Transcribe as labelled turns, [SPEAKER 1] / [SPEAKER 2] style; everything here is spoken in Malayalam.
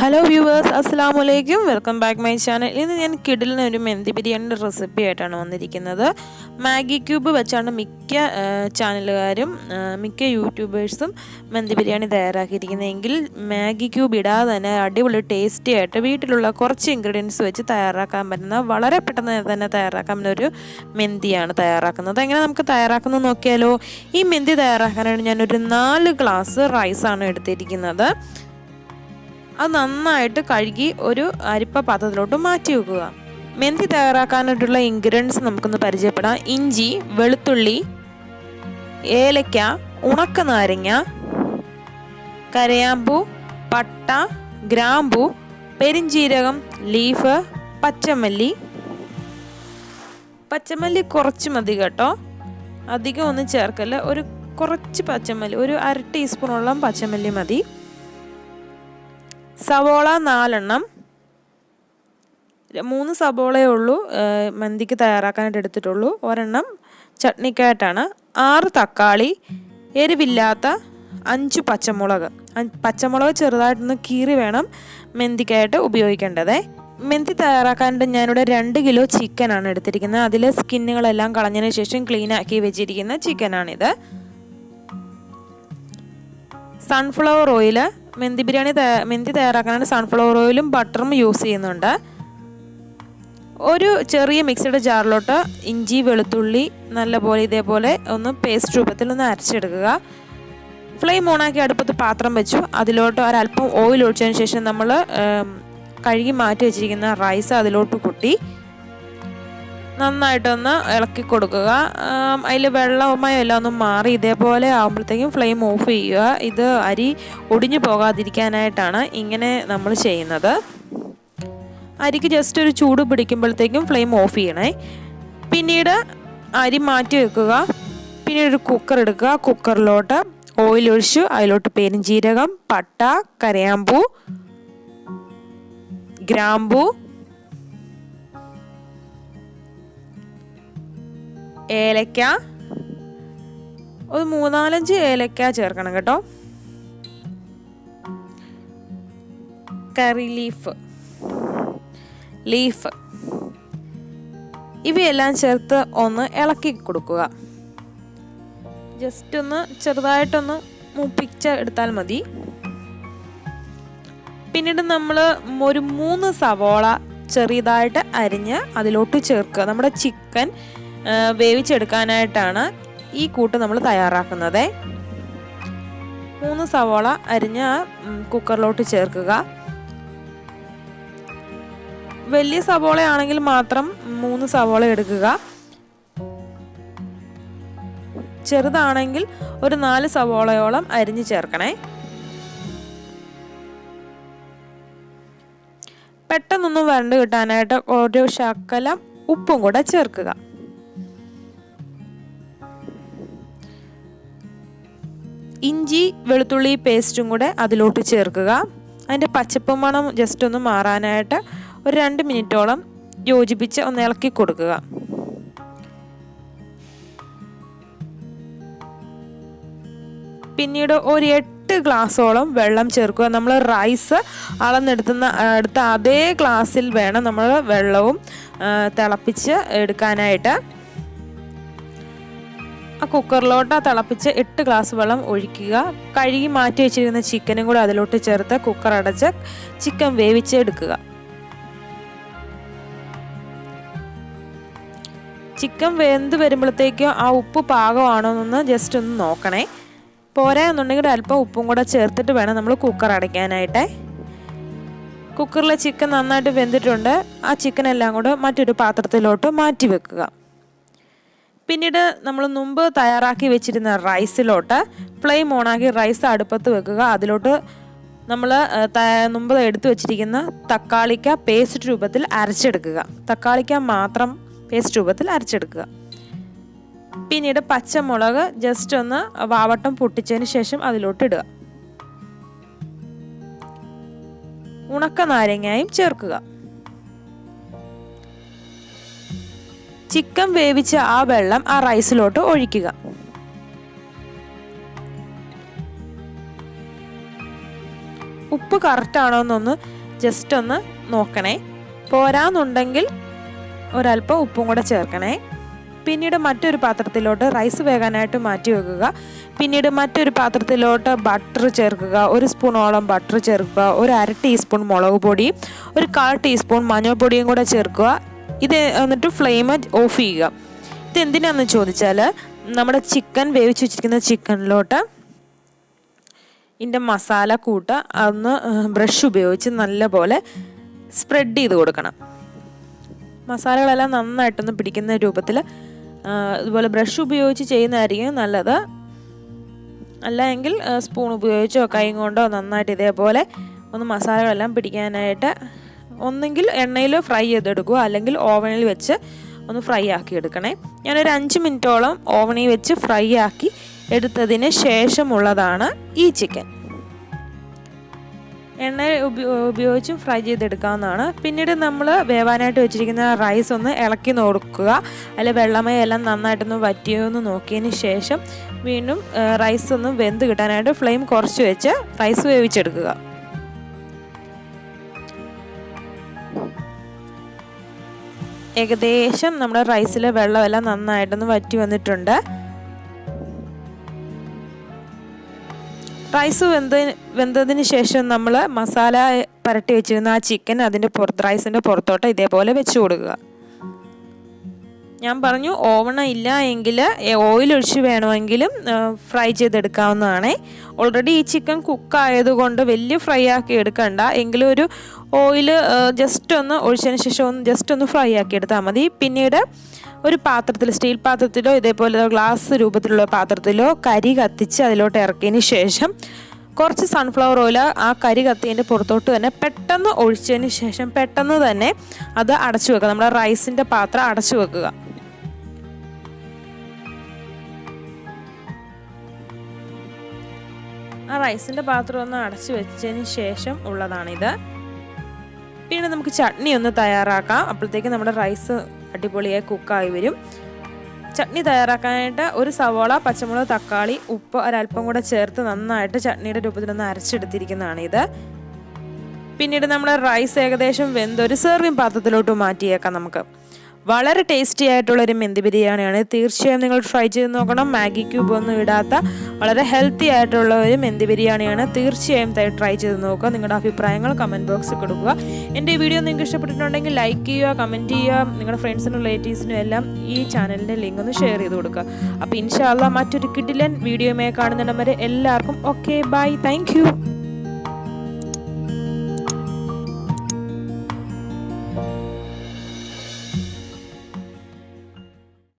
[SPEAKER 1] ഹലോ വ്യൂവേഴ്സ് അസ്സാം വലൈക്കും വെൽക്കം ബാക്ക് മൈ ചാനൽ ഇന്ന് ഞാൻ കിഡിലിന് ഒരു മെന്തി ബിരിയാണിന്റെ റെസിപ്പി ആയിട്ടാണ് വന്നിരിക്കുന്നത്. മാഗി ക്യൂബ് വെച്ചാണ് മിക്ക ചാനലുകാരും മിക്ക യൂട്യൂബേഴ്സും മെന്തി ബിരിയാണി തയ്യാറാക്കിയിരിക്കുന്നതെങ്കിൽ മാഗി ക്യൂബ് ഇടാതെ തന്നെ അടിപൊളി ടേസ്റ്റി ആയിട്ട് വീട്ടിലുള്ള കുറച്ച് ഇൻഗ്രീഡിയൻസ് വെച്ച് തയ്യാറാക്കാൻ പറ്റുന്ന വളരെ പെട്ടെന്ന് തന്നെ തയ്യാറാക്കാൻ പറ്റുന്ന ഒരു മെന്തിയാണ് തയ്യാറാക്കുന്നത്. എങ്ങനെ നമുക്ക് തയ്യാറാക്കുന്നത് നോക്കിയാലോ? ഈ മെന്തി തയ്യാറാക്കാനായിട്ട് ഞാനൊരു നാല് ഗ്ലാസ് റൈസാണ് എടുത്തിരിക്കുന്നത്. അത് നന്നായിട്ട് കഴുകി ഒരു അരിപ്പ പാത്രത്തിലോട്ട് മാറ്റി വെക്കുക. മെന്തി തയ്യാറാക്കാനായിട്ടുള്ള ഇൻഗ്രീഡിയൻസ് നമുക്കൊന്ന് പരിചയപ്പെടാം. ഇഞ്ചി വെളുത്തുള്ളി ഏലക്ക ഉണക്ക നാരങ്ങ കരയാമ്പൂ പട്ട ഗ്രാമ്പൂ പെരിഞ്ചീരകം ലീഫ് പച്ചമല്ലി. പച്ചമല്ലി കുറച്ച് മതി കേട്ടോ. അധികം ഒന്നും ചേർക്കല്ല. ഒരു കുറച്ച് പച്ചമല്ലി ഒരു അര ടീസ്പൂണോളം പച്ചമല്ലി മതി. സവോള നാലെണ്ണം. മൂന്ന് സവോളയേ ഉള്ളൂ. മന്തിക്ക് തയ്യാറാക്കാനായിട്ട് എടുത്തിട്ടുള്ളൂ. ഒരെണ്ണം ചട്നിക്കായിട്ടാണ്. ആറ് തക്കാളി എരിവില്ലാത്ത അഞ്ച് പച്ചമുളക്. പച്ചമുളക് ചെറുതായിട്ടൊന്ന് കീറി വേണം മെന്തിക്കായിട്ട് ഉപയോഗിക്കേണ്ടതേ. മെന്തി തയ്യാറാക്കാനായിട്ട് ഞാനിവിടെ രണ്ട് കിലോ ചിക്കനാണ് എടുത്തിരിക്കുന്നത്. അതിലെ സ്കിന്നുകളെല്ലാം കളഞ്ഞതിന് ശേഷം ക്ലീൻ ആക്കി വെച്ചിരിക്കുന്ന ചിക്കനാണിത്. സൺഫ്ലവർ ഓയിൽ മെന്തി ബിരിയാണി മെന്തി തയ്യാറാക്കാനായിട്ട് സൺഫ്ലവർ ഓയിലും ബട്ടറും യൂസ് ചെയ്യുന്നുണ്ട്. ഒരു ചെറിയ മിക്സിയുടെ ജാറിലോട്ട് ഇഞ്ചി വെളുത്തുള്ളി നല്ലപോലെ ഇതേപോലെ ഒന്ന് പേസ്റ്റ് രൂപത്തിൽ ഒന്ന് അരച്ചെടുക്കുക. ഫ്ലെയിം ഓണാക്കി അടുപ്പത്ത് പാത്രം വെച്ചു. അതിലോട്ട് ഒരല്പം ഓയിൽ ഒഴിച്ചതിന് ശേഷം നമ്മൾ കഴുകി മാറ്റി വെച്ചിരിക്കുന്ന റൈസ് അതിലോട്ട് കുട്ടി. നന്നായിട്ടൊന്ന് ഇളക്കി കൊടുക്കുക. അതിൽ വെള്ളവുമായി എല്ലാം ഒന്ന് മാറി ഇതേപോലെ ആകുമ്പോഴത്തേക്കും ഫ്ലെയിം ഓഫ് ചെയ്യുക. ഇത് അരി ഒടിഞ്ഞു പോകാതിരിക്കാനായിട്ടാണ് ഇങ്ങനെ നമ്മൾ ചെയ്യുന്നത്. അരിക്ക് ജസ്റ്റ് ഒരു ചൂട് പിടിക്കുമ്പോഴത്തേക്കും ഫ്ലെയിം ഓഫ് ചെയ്യണേ. പിന്നീട് അരി മാറ്റി വെക്കുക. പിന്നീട് ഒരു കുക്കർ എടുക്കുക. കുക്കറിലോട്ട് ഓയിൽ ഒഴിച്ചു അതിലോട്ട് പെരിഞ്ചീരകം പട്ട കരയാമ്പൂ ഗ്രാമ്പൂ ഏലക്ക. ഒരു മൂന്നാലഞ്ച് ഏലക്ക ചേർക്കണം കേട്ടോ. കറി ലീഫ് ലീഫ് ഇവയെല്ലാം ചേർത്ത് ഒന്ന് ഇളക്കി കൊടുക്കുക. ജസ്റ്റ് ഒന്ന് ചെറുതായിട്ടൊന്ന് മൂപ്പിച്ച എടുത്താൽ മതി. പിന്നീട് നമ്മൾ ഒരു മൂന്ന് സവോള ചെറിയതായിട്ട് അരിഞ്ഞ് അതിലോട്ട് ചേർക്കുക. നമ്മുടെ ചിക്കൻ വേവിച്ചെടുക്കാനായിട്ടാണ് ഈ കൂട്ട് നമ്മൾ തയ്യാറാക്കുന്നത്. മൂന്ന് സവോള അരിഞ്ഞ കുക്കറിലോട്ട് ചേർക്കുക. വലിയ സവോള ആണെങ്കിൽ മാത്രം മൂന്ന് സവോള എടുക്കുക. ചെറുതാണെങ്കിൽ ഒരു നാല് സവോളയോളം അരിഞ്ഞു ചേർക്കണേ. പെട്ടെന്നൊന്നും വരണ്ട് കിട്ടാനായിട്ട് ഒരു ശക്കലം ഉപ്പും കൂടെ ചേർക്കുക. ഇഞ്ചി വെളുത്തുള്ളി പേസ്റ്റും കൂടെ അതിലോട്ട് ചേർക്കുക. അതിന്റെ പച്ചപ്പ് മണം ജസ്റ്റ് ഒന്ന് മാറാനായിട്ട് ഒരു രണ്ട് മിനിറ്റോളം യോജിപ്പിച്ച് ഒന്ന് ഇളക്കി കൊടുക്കുക. പിന്നീട് ഒരു എട്ട് ഗ്ലാസ്സോളം വെള്ളം ചേർക്കുക. നമ്മൾ റൈസ് അളന്നെടുത്തുന്ന എടുത്ത അതേ ഗ്ലാസ്സിൽ വേണം നമ്മൾ വെള്ളവും തിളപ്പിച്ച് എടുക്കാനായിട്ട്. ആ കുക്കറിലോട്ട് തിളപ്പിച്ച് എട്ട് ഗ്ലാസ് വെള്ളം ഒഴിക്കുക. കഴുകി മാറ്റി വെച്ചിരിക്കുന്ന ചിക്കനും കൂടി അതിലോട്ട് ചേർത്ത് കുക്കർ അടച്ച് ചിക്കൻ വേവിച്ചെടുക്കുക. ചിക്കൻ വെന്ത് വരുമ്പോഴത്തേക്കും ആ ഉപ്പ് പാകമാണോ എന്നൊന്ന് ജസ്റ്റ് ഒന്ന് നോക്കണേ. പോരാ എന്നുണ്ടെങ്കിൽ അല്പം ഉപ്പും കൂടെ ചേർത്തിട്ട് വേണം നമ്മൾ കുക്കർ അടയ്ക്കാനായിട്ട്. കുക്കറിലെ ചിക്കൻ നന്നായിട്ട് വെന്തിട്ടുണ്ട്. ആ ചിക്കൻ എല്ലാം കൂടെ മറ്റൊരു പാത്രത്തിലോട്ട് മാറ്റി വെക്കുക. പിന്നീട് നമ്മൾ മുമ്പ് തയ്യാറാക്കി വെച്ചിരുന്ന റൈസിലോട്ട് ഫ്ലെയിം ഓണാക്കി റൈസ് അടുപ്പത്ത് വെക്കുക. അതിലോട്ട് നമ്മൾ മുമ്പ് എടുത്തു വെച്ചിരിക്കുന്ന തക്കാളിക്ക പേസ്റ്റ് രൂപത്തിൽ അരച്ചെടുക്കുക. തക്കാളിക്ക മാത്രം പേസ്റ്റ് രൂപത്തിൽ അരച്ചെടുക്കുക. പിന്നീട് പച്ചമുളക് ജസ്റ്റ് ഒന്ന് വാവട്ടം പൊട്ടിച്ചതിന് ശേഷം അതിലോട്ട് ഇടുക. ഉണക്ക നാരങ്ങയും ചേർക്കുക. ചിക്കൻ വേവിച്ച ആ വെള്ളം ആ റൈസിലോട്ട് ഒഴിക്കുക. ഉപ്പ് കറക്റ്റാണോ എന്നൊന്ന് ജസ്റ്റ് ഒന്ന് നോക്കണേ. പോരാന്നുണ്ടെങ്കിൽ ഒരല്പം ഉപ്പും കൂടെ ചേർക്കണേ. പിന്നീട് മറ്റൊരു പാത്രത്തിലോട്ട് റൈസ് വേകാനായിട്ട് മാറ്റി വെക്കുക. പിന്നീട് മറ്റൊരു പാത്രത്തിലോട്ട് ബട്ടർ ചേർക്കുക. ഒരു സ്പൂണോളം ബട്ടർ ചേർക്കുക. ഒരു അര ടീസ്പൂൺ മുളക് പൊടി. ഒരു കാൽ ടീസ്പൂൺ മഞ്ഞൾപ്പൊടിയും കൂടെ ചേർക്കുക. ഇത് എന്നിട്ട് ഫ്ലെയിം ഓഫ് ചെയ്യുക. ഇത് എന്തിനാണെന്ന് ചോദിച്ചാൽ നമ്മുടെ ചിക്കൻ വേവിച്ച് വെച്ചിരിക്കുന്ന ചിക്കനിലോട്ട് ഇതിന്റെ മസാല കൂട്ട അതൊന്ന് ബ്രഷ് ഉപയോഗിച്ച് നല്ലപോലെ സ്പ്രെഡ് ചെയ്ത് കൊടുക്കണം. മസാലകളെല്ലാം നന്നായിട്ടൊന്ന് പിടിക്കുന്ന രൂപത്തിൽ ഇതുപോലെ ബ്രഷ് ഉപയോഗിച്ച് ചെയ്യുന്നതായിരിക്കും നല്ലത്. അല്ല എങ്കിൽ സ്പൂൺ ഉപയോഗിച്ചോ കൈ കൊണ്ടോ നന്നായിട്ട് ഇതേപോലെ ഒന്ന് മസാലകളെല്ലാം പിടിക്കാനായിട്ട് ഒന്നെങ്കിൽ എണ്ണയിൽ ഫ്രൈ ചെയ്തെടുക്കുക അല്ലെങ്കിൽ ഓവനിൽ വെച്ച് ഒന്ന് ഫ്രൈ ആക്കി എടുക്കണേ ഞാനൊരു അഞ്ച് മിനിറ്റോളം ഓവനിൽ വെച്ച് ഫ്രൈ ആക്കി എടുത്തതിന് ശേഷമുള്ളതാണ് ഈ ചിക്കൻ എണ്ണ ഉപയോഗിച്ചും ഫ്രൈ ചെയ്തെടുക്കാവുന്നതാണ്. പിന്നീട് നമ്മൾ വേവാനായിട്ട് വെച്ചിരിക്കുന്ന റൈസ് ഒന്ന് ഇളക്കി നോക്കുക. അതിൽ വെള്ളമയം എല്ലാം നന്നായിട്ടൊന്ന് വറ്റിയോ എന്ന് നോക്കിയതിന് ശേഷം വീണ്ടും റൈസ് ഒന്ന് വെന്ത് കിട്ടാനായിട്ട് ഫ്ലെയിം കുറച്ച് വെച്ച് റൈസ് വേവിച്ചെടുക്കുക. ഏകദേശം നമ്മുടെ റൈസിലെ വെള്ളമെല്ലാം നന്നായിട്ടൊന്ന് വറ്റി വന്നിട്ടുണ്ട്. റൈസ് വെന്ത വെന്തതിന് ശേഷം നമ്മൾ മസാല പരട്ടി വെച്ചിരുന്ന ആ ചിക്കൻ അതിന്റെ പുറത്ത് റൈസിന്റെ പുറത്തോട്ട് ഇതേപോലെ വെച്ച് കൊടുക്കുക. ഞാൻ പറഞ്ഞു ഓവണ ഇല്ല എങ്കിൽ ഓയിൽ ഒഴിച്ച് വേണമെങ്കിലും ഫ്രൈ ചെയ്തെടുക്കാവുന്നതാണ്. ഓൾറെഡി ഈ ചിക്കൻ കുക്ക് ആയതുകൊണ്ട് വലിയ ഫ്രൈ ആക്കി എടുക്കണ്ട. എങ്കിലും ഒരു ഓയിൽ ജസ്റ്റ് ഒന്ന് ഒഴിച്ചതിന് ശേഷം ഒന്ന് ജസ്റ്റ് ഒന്ന് ഫ്രൈ ആക്കി എടുത്താൽ മതി. പിന്നീട് ഒരു പാത്രത്തിൽ സ്റ്റീൽ പാത്രത്തിലോ ഇതേപോലെ ഗ്ലാസ് രൂപത്തിലുള്ള പാത്രത്തിലോ കരി കത്തിച്ച് അതിലോട്ട് ഇറക്കിയതിന് ശേഷം കുറച്ച് സൺഫ്ലവർ ഓയിൽ ആ കരി കത്തിയതിന്റെ പുറത്തോട്ട് തന്നെ പെട്ടെന്ന് ഒഴിച്ചതിന് ശേഷം പെട്ടെന്ന് തന്നെ അത് അടച്ചു വെക്കുക. നമ്മുടെ റൈസിന്റെ പാത്രം അടച്ചു വെക്കുക. ആ റൈസിന്റെ പാത്രം ഒന്ന് അടച്ചു വെച്ചതിന് ശേഷം ഉള്ളതാണിത്. പിന്നെ നമുക്ക് ചട്നി ഒന്ന് തയ്യാറാക്കാം. അപ്പോഴത്തേക്ക് നമ്മുടെ റൈസ് അടിപൊളിയായി കുക്കായി വരും. ചട്നി തയ്യാറാക്കാനായിട്ട് ഒരു സവോള പച്ചമുളക് തക്കാളി ഉപ്പ് ഒരല്പം കൂടെ ചേർത്ത് നന്നായിട്ട് ചട്നിയുടെ രൂപത്തിലൊന്ന് ഇത് പിന്നീട് നമ്മൾ റൈസ് ഏകദേശം വെന്ത് ഒരു സെർവിങ് പാത്രത്തിലോട്ട് മാറ്റിയേക്കാം നമുക്ക്. വളരെ ടേസ്റ്റി ആയിട്ടുള്ള ഒരു മെന്തി ബിരിയാണിയാണ്. തീർച്ചയായും നിങ്ങൾ ട്രൈ ചെയ്ത് നോക്കണം. മാഗി ക്യൂബ് ഒന്നും ഇടാത്ത വളരെ ഹെൽത്തി ആയിട്ടുള്ള ഒരു മെന്തി ബിരിയാണിയാണ്. തീർച്ചയായും ട്രൈ ചെയ്ത് നോക്കുക. നിങ്ങളുടെ അഭിപ്രായങ്ങൾ കമന്റ് ബോക്സിൽ കൊടുക്കുക. എന്റെ വീഡിയോ നിങ്ങൾക്ക് ഇഷ്ടപ്പെട്ടിട്ടുണ്ടെങ്കിൽ ലൈക്ക് ചെയ്യുക കമന്റ് ചെയ്യുക. നിങ്ങളുടെ ഫ്രണ്ട്സിനും റിലേറ്റീവ്സിനും എല്ലാം ഈ ചാനലിന്റെ ലിങ്ക് ഒന്ന് ഷെയർ ചെയ്ത് കൊടുക്കുക. അപ്പോൾ ഇൻഷാല്ല മറ്റൊരു കിഡിലൻ വീഡിയോയുമായി കാണുന്നിടം വരെ എല്ലാവർക്കും ഓക്കെ ബൈ താങ്ക്